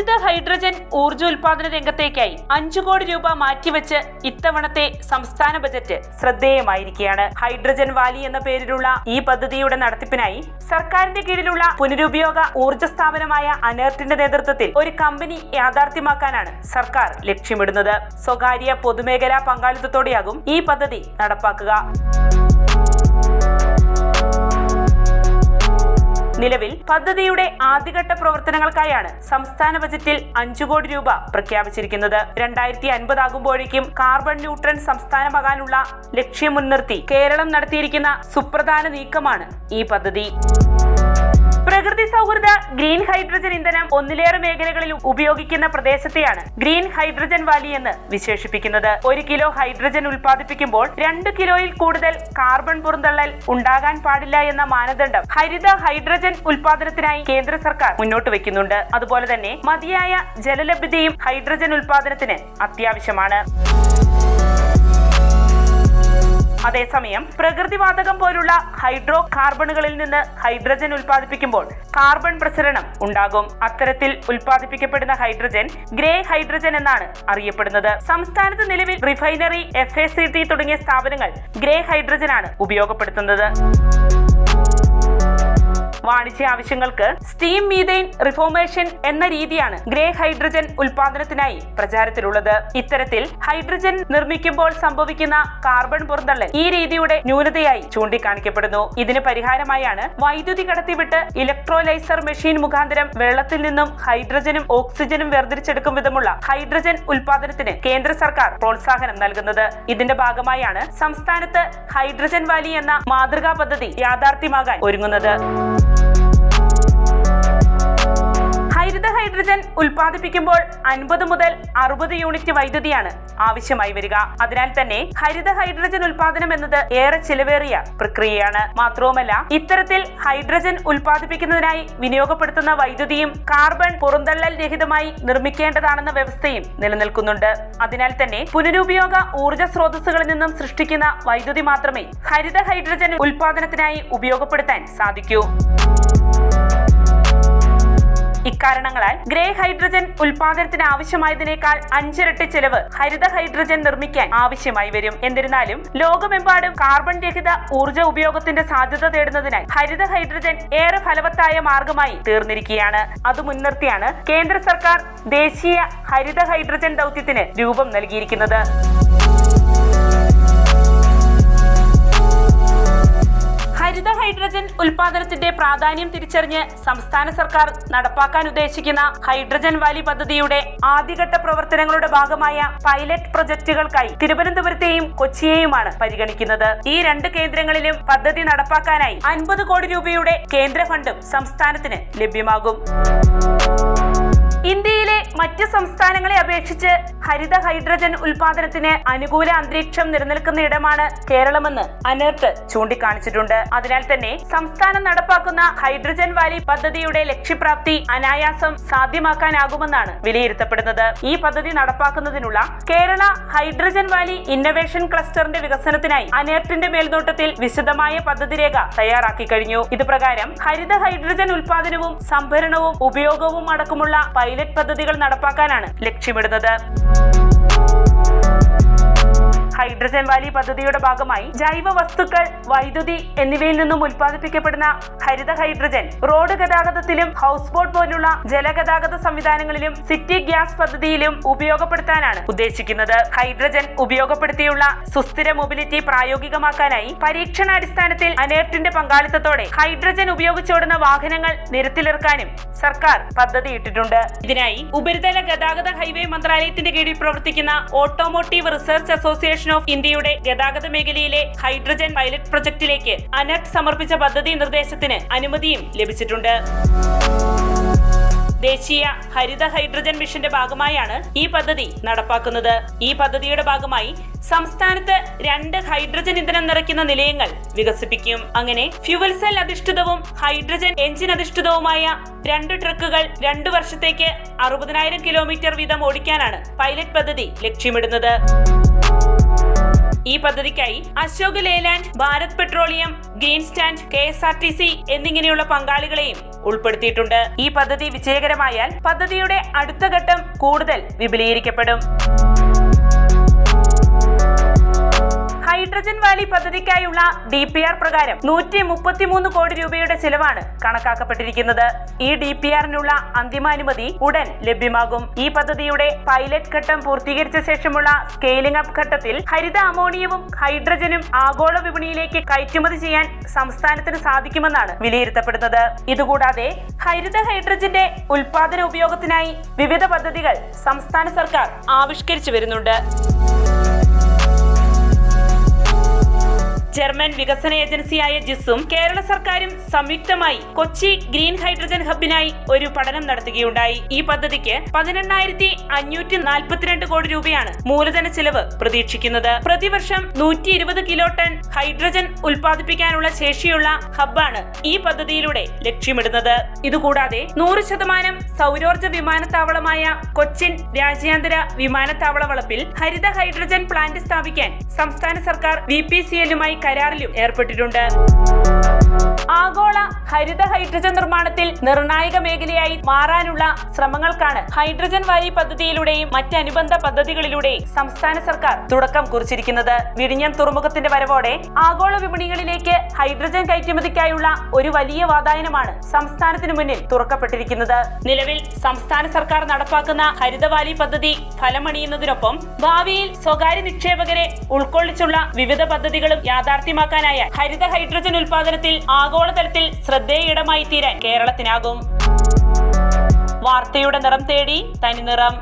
ഹരിത hydrogen ഊർജോൽപാദന രംഗത്തേക്കായി അഞ്ചു കോടി രൂപ മാറ്റിവെച്ച് ഇത്തവണത്തെ സംസ്ഥാന ബജറ്റ് ശ്രദ്ധേയമായിരിക്കുകയാണ്. ഹൈഡ്രജൻ വാലി എന്ന പേരിലുള്ള ഈ പദ്ധതിയുടെ നടത്തിപ്പിനായി സർക്കാരിന്റെ കീഴിലുള്ള പുനരുപയോഗ ഊർജ സ്ഥാപനമായ അനേർട്ടിന്റെ നേതൃത്വത്തിൽ ഒരു കമ്പനി യാഥാർത്ഥ്യമാക്കാനാണ് സർക്കാർ ലക്ഷ്യമിടുന്നത്. സ്വകാര്യ പൊതുമേഖലാ പങ്കാളിത്തത്തോടെയാകും ഈ പദ്ധതി നടപ്പാക്കുക. നിലവിൽ പദ്ധതിയുടെ ആദ്യഘട്ട പ്രവർത്തനങ്ങൾക്കായാണ് സംസ്ഥാന ബജറ്റിൽ അഞ്ചു കോടി രൂപ പ്രഖ്യാപിച്ചിരിക്കുന്നത്. രണ്ടായിരത്തി അൻപതാകുമ്പോഴേക്കും കാർബൺ ന്യൂട്രൺ സംസ്ഥാനമാകാനുള്ള ലക്ഷ്യം മുൻനിർത്തി കേരളം നടത്തിയിരിക്കുന്ന സുപ്രധാന നീക്കമാണ് ഈ പദ്ധതി. പ്രകൃതി സൗഹൃദ ഗ്രീൻ ഹൈഡ്രജൻ ഇന്ധനം ഒന്നിലേറെ മേഖലകളിൽ ഉപയോഗിക്കുന്ന പ്രദേശത്തെയാണ് ഗ്രീൻ ഹൈഡ്രജൻ വാലി എന്ന് വിശേഷിപ്പിക്കുന്നത്. ഒരു കിലോ ഹൈഡ്രജൻ ഉൽപ്പാദിപ്പിക്കുമ്പോൾ രണ്ട് കിലോയിൽ കൂടുതൽ കാർബൺ പുറന്തള്ളൽ ഉണ്ടാകാൻ പാടില്ല എന്ന മാനദണ്ഡം ഹരിത ഹൈഡ്രജൻ ഉൽപാദനത്തിനായി കേന്ദ്ര സർക്കാർ മുന്നോട്ട് വെക്കുന്നുണ്ട് അതുപോലെ തന്നെ മതിയായ ജലലഭ്യതയും ഹൈഡ്രജൻ ഉൽപാദനത്തിന് അത്യാവശ്യമാണ്. അതേസമയം പ്രകൃതിവാതകം പോലുള്ള ഹൈഡ്രോ കാർബണുകളിൽ നിന്ന് ഹൈഡ്രജൻ ഉൽപ്പാദിപ്പിക്കുമ്പോൾ കാർബൺ പ്രസരണം ഉണ്ടാകും. അത്തരത്തിൽ ഉൽപ്പാദിപ്പിക്കപ്പെടുന്ന ഹൈഡ്രജൻ ഗ്രേ ഹൈഡ്രജൻ എന്നാണ് അറിയപ്പെടുന്നത്. സംസ്ഥാനത്ത് നിലവിൽ റിഫൈനറി എഫ് തുടങ്ങിയ സ്ഥാപനങ്ങൾ ഗ്രേ ഹൈഡ്രജൻ ആണ് ഉപയോഗപ്പെടുത്തുന്നത്. വാണിജ്യ ആവശ്യങ്ങൾക്ക് സ്റ്റീം മീതെയിൻ റിഫോർമേഷൻ എന്ന രീതിയാണ് ഗ്രേ ഹൈഡ്രജൻ ഉൽപാദനത്തിനായി പ്രചാരത്തിലുള്ളത്. ഇത്തരത്തിൽ ഹൈഡ്രജൻ നിർമ്മിക്കുമ്പോൾ സംഭവിക്കുന്ന കാർബൺ പുറന്തള്ളൽ ഈ രീതിയുടെ ന്യൂനതയായി ചൂണ്ടിക്കാണിക്കപ്പെടുന്നു. ഇതിന് പരിഹാരമായാണ് വൈദ്യുതി കടത്തിവിട്ട് ഇലക്ട്രോലൈസർ മെഷീൻ മുഖാന്തരം വെള്ളത്തിൽ നിന്നും ഹൈഡ്രജനും ഓക്സിജനും വേർതിരിച്ചെടുക്കും വിധമുള്ള ഹൈഡ്രജൻ ഉൽപാദനത്തിന് കേന്ദ്ര സർക്കാർ പ്രോത്സാഹനം നൽകുന്നത്. ഇതിന്റെ ഭാഗമായാണ് സംസ്ഥാനത്ത് ഹൈഡ്രജൻ വാലി എന്ന മാതൃകാ പദ്ധതി യാഥാർത്ഥ്യമാകാൻ ഒരുങ്ങുന്നത്. ഹരിത ഹൈഡ്രജൻ ഉൽപ്പാദിപ്പിക്കുമ്പോൾ അൻപത് മുതൽ അറുപത് യൂണിറ്റ് വൈദ്യുതിയാണ് ആവശ്യമായി വരിക. അതിനാൽ തന്നെ ഹരിത ഹൈഡ്രജൻ ഉൽപാദനം എന്നത് ഏറെ ചിലവേറിയ പ്രക്രിയയാണ്. മാത്രവുമല്ല ഇത്തരത്തിൽ ഹൈഡ്രജൻ ഉൽപ്പാദിപ്പിക്കുന്നതിനായി വിനിയോഗപ്പെടുത്തുന്ന വൈദ്യുതിയും കാർബൺ പുറന്തള്ളൽ രഹിതമായി നിർമ്മിക്കേണ്ടതാണെന്ന വ്യവസ്ഥയും നിലനിൽക്കുന്നുണ്ട്. അതിനാൽ തന്നെ പുനരുപയോഗ ഊർജ സ്രോതസ്സുകളിൽ നിന്നും സൃഷ്ടിക്കുന്ന വൈദ്യുതി മാത്രമേ ഹരിത ഹൈഡ്രജൻ ഉൽപാദനത്തിനായി ഉപയോഗപ്പെടുത്താൻ സാധിക്കൂ. ഇക്കാരണങ്ങളാൽ ഗ്രേ ഹൈഡ്രജൻ ഉൽപാദനത്തിന് ആവശ്യമായതിനേക്കാൾ അഞ്ചിരട്ടി ചെലവ് ഹരിത ഹൈഡ്രജൻ നിർമ്മിക്കാൻ ആവശ്യമായി വരും. എന്നിരുന്നാലും ലോകമെമ്പാടും കാർബൺ രഹിത ഊർജ ഉപയോഗത്തിന്റെ സാധ്യത തേടുന്നതിനായി ഹരിത ഹൈഡ്രജൻ ഏറെ ഫലവത്തായ മാർഗമായി തീർന്നിരിക്കുകയാണ്. അത് മുൻനിർത്തിയാണ് കേന്ദ്ര സർക്കാർ ദേശീയ ഹരിത ഹൈഡ്രജൻ ദൗത്യത്തിന് രൂപം നൽകിയിരിക്കുന്നത്. ഹരിത ഹൈഡ്രജൻ ഉൽപാദനത്തിന്റെ പ്രാധാന്യം തിരിച്ചറിഞ്ഞ് സംസ്ഥാന സർക്കാർ നടപ്പാക്കാൻ ഉദ്ദേശിക്കുന്ന ഹൈഡ്രജൻ വാലി പദ്ധതിയുടെ ആദ്യഘട്ട പ്രവർത്തനങ്ങളുടെ ഭാഗമായ പൈലറ്റ് പ്രൊജക്ടുകൾക്കായി തിരുവനന്തപുരത്തെയും കൊച്ചിയെയുമാണ് പരിഗണിക്കുന്നത്. ഈ രണ്ട് കേന്ദ്രങ്ങളിലും പദ്ധതി നടപ്പാക്കാനായി അൻപത് കോടി രൂപയുടെ കേന്ദ്ര ഫണ്ടും സംസ്ഥാനത്തിന് ലഭ്യമാകും. മറ്റ് സംസ്ഥാനങ്ങളെ അപേക്ഷിച്ച് ഹരിത ഹൈഡ്രജൻ ഉൽപാദനത്തിന് അനുകൂല അന്തരീക്ഷം നിലനിൽക്കുന്ന ഇടമാണ് കേരളമെന്ന് അനർട്ട് ചൂണ്ടിക്കാണിച്ചിട്ടുണ്ട്. അതിനാൽ തന്നെ സംസ്ഥാനം നടപ്പാക്കുന്ന ഹൈഡ്രജൻ വാലി പദ്ധതിയുടെ ലക്ഷ്യപ്രാപ്തി അനായാസം സാധ്യമാക്കാനാകുമെന്നാണ് വിലയിരുത്തപ്പെടുന്നത്. ഈ പദ്ധതി നടപ്പാക്കുന്നതിനുള്ള കേരള ഹൈഡ്രജൻ വാലി ഇന്നവേഷൻ ക്ലസ്റ്ററിന്റെ വികസനത്തിനായി അനേർട്ടിന്റെ മേൽനോട്ടത്തിൽ വിശദമായ പദ്ധതി രേഖ തയ്യാറാക്കി കഴിഞ്ഞു. ഇത് പ്രകാരം ഹരിത ഹൈഡ്രജൻ ഉൽപാദനവും സംഭരണവും ഉപയോഗവും അടക്കമുള്ള പൈലറ്റ് പദ്ധതികൾ നടപ്പാക്കാനാണ് ലക്ഷ്യമിടുന്നത്. ഹൈഡ്രജൻ വാലി പദ്ധതിയുടെ ഭാഗമായി ജൈവ വസ്തുക്കൾ വൈദ്യുതി എന്നിവയിൽ നിന്നും ഉൽപ്പാദിപ്പിക്കപ്പെടുന്ന ഹരിത ഹൈഡ്രജൻ. റോഡ് ഗതാഗതത്തിലും ഹൗസ് ബോട്ട് പോലുള്ള ജലഗതാഗത സംവിധാനങ്ങളിലും സിറ്റി ഗ്യാസ് പദ്ധതിയിലും ഉപയോഗപ്പെടുത്താനാണ് ഉദ്ദേശിക്കുന്നത്. ഹൈഡ്രജൻ ഉപയോഗപ്പെടുത്തിയുള്ള സുസ്ഥിര മൊബിലിറ്റി പ്രായോഗികമാക്കാനായി പരീക്ഷണാടിസ്ഥാനത്തിൽ അനേർട്ടിന്റെ പങ്കാളിത്തത്തോടെ ഹൈഡ്രജൻ ഉപയോഗിച്ചോടുന്ന വാഹനങ്ങൾ നിരത്തിലിറക്കാനും സർക്കാർ പദ്ധതിയിട്ടിട്ടുണ്ട്. ഇതിനായി ഉപരിതല ഗതാഗത ഹൈവേ മന്ത്രാലയത്തിന്റെ കീഴിൽ പ്രവർത്തിക്കുന്ന ഓട്ടോമോട്ടീവ് റിസർച്ച് അസോസിയേഷൻ ഓഫ് ഇന്ത്യയുടെ ഗതാഗത മേഖലയിലെ ഹൈഡ്രജൻ പൈലറ്റ് പ്രൊജക്ടിലേക്ക് അനർട്ട് സമർപ്പിച്ച പദ്ധതി നിർദ്ദേശത്തിന് അനുമതിയും ലഭിച്ചിട്ടുണ്ട്. ദേശീയ ഹരിത ഹൈഡ്രജൻ മിഷന്റെ ഭാഗമായാണ് ഈ പദ്ധതി നടപ്പാക്കുന്നത്. ഈ പദ്ധതിയുടെ ഭാഗമായി സംസ്ഥാനത്ത് രണ്ട് ഹൈഡ്രജൻ ഇന്ധനം നിറയ്ക്കുന്ന നിലയങ്ങൾ വികസിപ്പിക്കും. അങ്ങനെ ഫ്യുവൽ സെൽ അധിഷ്ഠിതവും ഹൈഡ്രജൻ എഞ്ചിൻ അധിഷ്ഠിതവുമായ രണ്ട് ട്രക്കുകൾ രണ്ടു വർഷത്തേക്ക് അറുപതിനായിരം കിലോമീറ്റർ വീതം ഓടിക്കാനാണ് പൈലറ്റ് പദ്ധതി ലക്ഷ്യമിടുന്നത്. ഈ പദ്ധതിക്കായി Ashok Leyland Bharat petroleum green stand K S R T C എന്നിങ്ങനെയുള്ള പങ്കാളികളെയും ഉൾപ്പെടുത്തിയിട്ടുണ്ട്. ഈ പദ്ധതി വിജയകരമായാൽ പദ്ധതിയുടെ അടുത്ത ഘട്ടം കൂടുതൽ വിപുലീകരിക്കപ്പെടും. ഹൈഡ്രജൻ വാലി പദ്ധതിക്കായുള്ള ഡി പി ആർ പ്രകാരം നൂറ്റി മുപ്പത്തിമൂന്ന് കോടി രൂപയുടെ ചിലവാണ് കണക്കാക്കപ്പെട്ടിരിക്കുന്നത്. ഈ ഡി പി ആറിനുള്ള അന്തിമാനുമതി ഉടൻ ലഭ്യമാകും. ഈ പദ്ധതിയുടെ പൈലറ്റ് ഘട്ടം പൂർത്തീകരിച്ച ശേഷമുള്ള സ്കെയിലിംഗ് അപ്പ് ഘട്ടത്തിൽ ഹരിത അമോണിയവും ഹൈഡ്രജനും ആഗോള വിപണിയിലേക്ക് കയറ്റുമതി ചെയ്യാൻ സംസ്ഥാനത്തിന് സാധിക്കുമെന്നാണ് വിലയിരുത്തപ്പെടുന്നത്. ഇതുകൂടാതെ ഹരിത ഹൈഡ്രജന്റെ ഉൽപാദന ഉപയോഗത്തിനായി വിവിധ പദ്ധതികൾ സംസ്ഥാന സർക്കാർ ആവിഷ്കരിച്ചു വരുന്നുണ്ട്. വികസന ഏജൻസിയായ ജിസും കേരള സർക്കാരും സംയുക്തമായി കൊച്ചി ഗ്രീൻ ഹൈഡ്രജൻ ഹബിനായി ഒരു പഠനം നടത്തുകയുണ്ടായി. ഈ പദ്ധതിക്ക് പതിനെണ്ണായിരത്തി അഞ്ഞൂറ്റി നാൽപ്പത്തിരണ്ട് കോടി രൂപയാണ് മൂലധന ചെലവ് പ്രതീക്ഷിക്കുന്നത്. പ്രതിവർഷം നൂറ്റി ഇരുപത് കിലോ ടൺ ഹൈഡ്രജൻ ഉൽപ്പാദിപ്പിക്കാനുള്ള ശേഷിയുള്ള ഹബ്ബാണ് ഈ പദ്ധതിയിലൂടെ ലക്ഷ്യമിടുന്നത്. ഇതുകൂടാതെ നൂറ് ശതമാനം സൗരോർജ വിമാനത്താവളമായ കൊച്ചിൻ രാജ്യാന്തര വിമാനത്താവള വളപ്പിൽ ഹരിത ഹൈഡ്രജൻ പ്ലാന്റ് സ്ഥാപിക്കാൻ സംസ്ഥാന സർക്കാർ വി പി സി എല്ലുമായി കരാറിലും ഏർപ്പെട്ടിട്ടുണ്ട്. ആഗോള ഹരിത ഹൈഡ്രജൻ നിർമ്മാണത്തിൽ നിർണായക മേഖലയായി മാറാനുള്ള ശ്രമങ്ങൾക്കാണ് ഹൈഡ്രജൻ വാലി പദ്ധതിയിലൂടെയും മറ്റ് അനുബന്ധ പദ്ധതികളിലൂടെയും സംസ്ഥാന സർക്കാർ തുടക്കം കുറിച്ചിരിക്കുന്നത്. വിഴിഞ്ഞം തുറമുഖത്തിന്റെ വരവോടെ ആഗോള വിപണികളിലേക്ക് ഹൈഡ്രജൻ കയറ്റുമതിക്കായുള്ള ഒരു വലിയ വാതായനമാണ് സംസ്ഥാനത്തിന് മുന്നിൽ തുറക്കപ്പെട്ടിരിക്കുന്നത്. നിലവിൽ സംസ്ഥാന സർക്കാർ നടപ്പാക്കുന്ന ഹരിതവാലി പദ്ധതി ഫലമണിയുന്നതിനൊപ്പം ഭാവിയിൽ സ്വകാര്യ നിക്ഷേപകരെ ഉൾക്കൊള്ളിച്ചുള്ള വിവിധ പദ്ധതികളും യാഥാർത്ഥ്യമാക്കാനായ ഹരിത ഹൈഡ്രജൻ ഉൽപാദനത്തിൽ ആഗോളതലത്തിൽ ശ്രദ്ധേയിടമായി തീരാൻ കേരളത്തിനാകും. വാർത്തയുടെ നിറം തേടി തനിനിറം